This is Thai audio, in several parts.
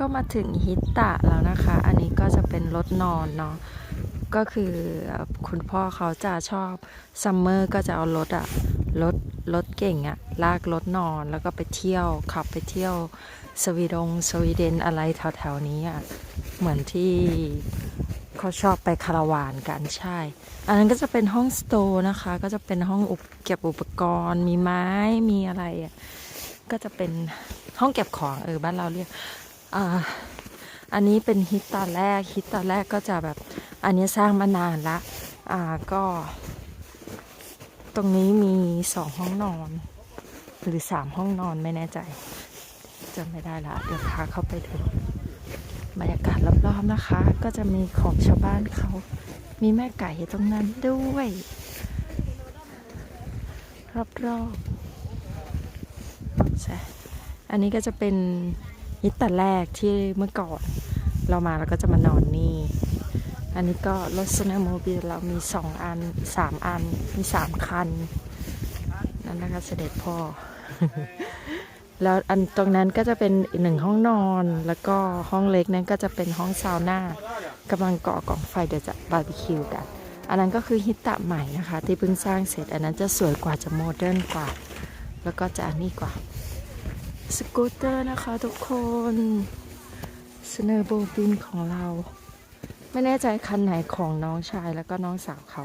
ก็มาถึงฮิตตะแล้วนะคะ อันนี้ก็จะเป็นรถนอนเนาะ ก็คือคุณพ่อเขาจะชอบซัมเมอร์ก็จะเอารถอะรถรถเก่งอะลากรถนอนแล้วก็ไปเที่ยวขับไปเที่ยวสวีดงสวีเดนอะไรแถวๆนี้อะเหมือนที่เขาชอบไปคาราวานกันใช่ อันนั้นก็จะเป็นห้องสโตร์นะคะ ก็จะเป็นห้องอุปเก็บอุปกรณ์ มีไม้มีอะไรอะก็จะเป็นห้องเก็บของเออบ้านเราเรียก อ่าอันนี้เป็นฮิตตอนแรกฮิตตอนแรกก็จะแบบอันนี้สร้างมานานละอ่าก็ ตรงนี้มีสองห้องนอน หรือสามห้องนอนไม่แน่ใจจำไม่ได้ละเดี๋ยวพาเข้าไปดูบรรยากาศรอบๆนะคะ ก็จะมีของชาวบ้านเขา มีแม่ไก่ตรงนั้นด้วย รอบๆใช่อันนี้ก็จะเป็น ฮิตแต่แรกที่เมื่อก่อนเรามาแล้วก็จะมานอนนี่ อันนี้ก็รถสนามโมบิลเรามีสองอันสามอัน มีสามคัน นั่นนะคะเสด็จพ่อ แล้วอันตรงนั้นก็จะเป็นอีกหนึ่งห้องนอนแล้วก็ห้องเล็กนั้นก็จะเป็นห้องซาวน่ากำลังก่อกองไฟเดี๋ยวจะบาร์บีคิวกัน อันนั้นก็คือฮิตตะใหม่นะคะ ที่เพิ่งสร้างเสร็จ อันนั้นจะสวยกว่าจะโมเดิร์นกว่า แล้วก็จะอันนี้กว่า สกูตเตอร์นะคะทุกคนสเนอร์โบบินของเรา ไม่แน่ใจคันไหนของน้องชายแล้วก็น้องสาวเขา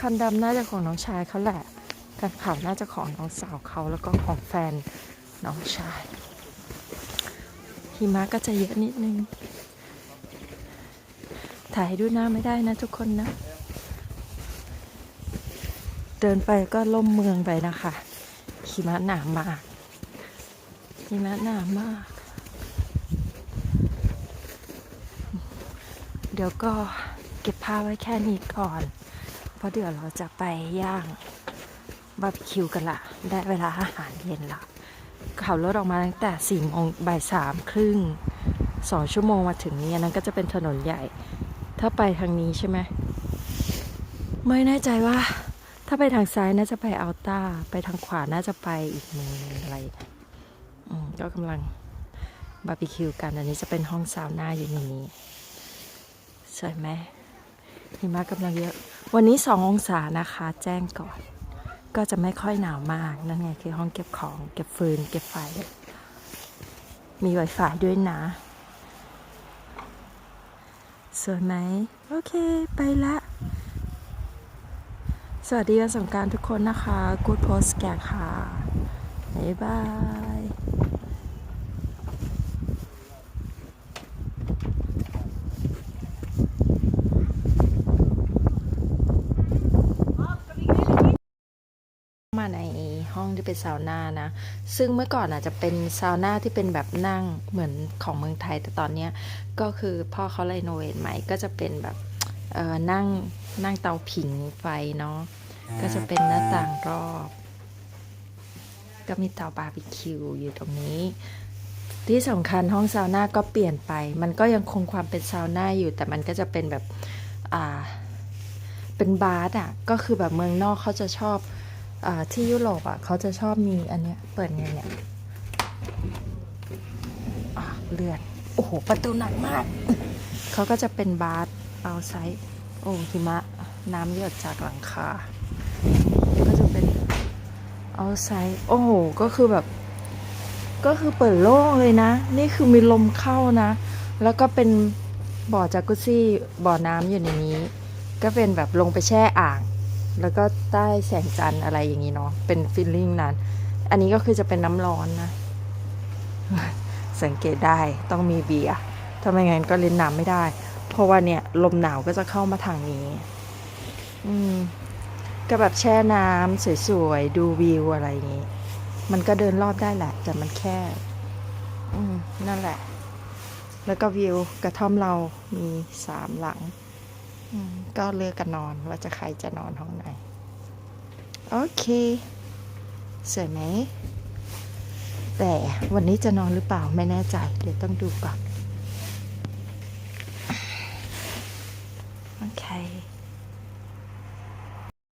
คันดำน่าจะของน้องชายเขาแหละคันขาวน่าจะของน้องสาวเขาแล้วก็ของแฟนน้องชายหิมะก็จะเยอะนิดนึง ถ่ายให้ดูหน้าไม่ได้นะทุกคนนะ เดินไปก็ล่มเมืองไปนะคะหิมะหนามาก หิมะหนามาก เดี๋ยวก็เก็บผ้าไว้แค่นี้ก่อน เพราะเดี๋ยวเราจะไปย่างบาร์บีคิวกันละได้เวลาอาหารเย็นละขับรถออกมาตั้งแต่สี่โมงบ่ายสามครึ่งสองชั่วโมงมาถึงนี้นั้นก็จะเป็นถนนใหญ่ ถ้าไปทางนี้ใช่ไหมไม่แน่ใจว่า ถ้าไปทางซ้ายน่าจะไปอัลต้า ไปทางขวาน่าจะไปอีกเมืองอะไรนะ ก็กำลังบาร์บีคิวกัน อันนี้จะเป็นห้องซาวน่าอยู่ในนี้ สวยไหมหิมะกำลังเยอะ วันนี้สององศานะคะ แจ้งก่อน ก็จะไม่ค่อยหนาวมาก นั่นไงคือห้องเก็บของ เก็บฟืน เก็บไฟ มีไวไฟด้วยนะ สวยไหม โอเค ไปละ สวัสดีวันสงกรารทุกคนนะคะ Good Post แกค่ะ บ๊ายบาย มาในห้องที่ เป็นซาวน่านะ ซึ่งเมื่อก่อนอาจจะเป็นซาวน่าที่เป็นแบบนั่งเหมือนของเมืองไทย แต่ตอนเนี้ยก็คือพ่อเขารีโนเวทใหม่ก็จะเป็นแบบเออนั่งนั่งเตาผิงไฟเนาะก็จะเป็นหน้าต่างรอบ ก็มีเตาบาร์บีคิวอยู่ตรงนี้ ที่สำคัญห้องซาวน่าก็เปลี่ยนไป มันก็ยังคงความเป็นซาวน่าอยู่ แต่มันก็จะเป็นแบบอ่าเป็นบาร์อะก็คือแบบเมืองนอกเขาจะชอบ ที่ยุโรปอะเขาจะชอบมีอันเนี้ยเปิดไงเนี่ยอะเลือด โอ้โห ประตูหนักมาก เขาก็จะเป็นบาร์เอาไซส์โอ้หิมะ น้ำหยดจากหลังคา ก็จะเป็นเอาไซส์โอ้โห ก็คือแบบ ก็คือเปิดโล่งเลยนะ นี่คือมีลมเข้านะ แล้วก็เป็นบ่อจากุซซี่ บ่อน้ำอยู่ในนี้ ก็เป็นแบบลงไปแช่อ่าง แล้วก็ใต้แสงจันทร์อะไรอย่างนี้เนาะเป็นฟีลลิ่งนั้น อันนี้ก็คือจะเป็นน้ำร้อนนะ สังเกตได้ต้องมีเบียร์ถ้าไม่งั้นก็เล่นน้ำไม่ได้ เพราะว่าเนี่ยลมหนาวก็จะเข้ามาทางนี้ อืมก็แบบแช่น้ำสวยๆ ดูวิวอะไรอย่างนี้ มันก็เดินรอบได้แหละ แต่มันแค่ อืมนั่นแหละ แล้วก็วิวกระท่อมเรามีสามหลัง ก็เลือกกันนอนว่าจะใครจะนอนห้องไหน โอเค สวยไหม แต่วันนี้จะนอนหรือเปล่าไม่แน่ใจ เดี๋ยวต้องดูก่อน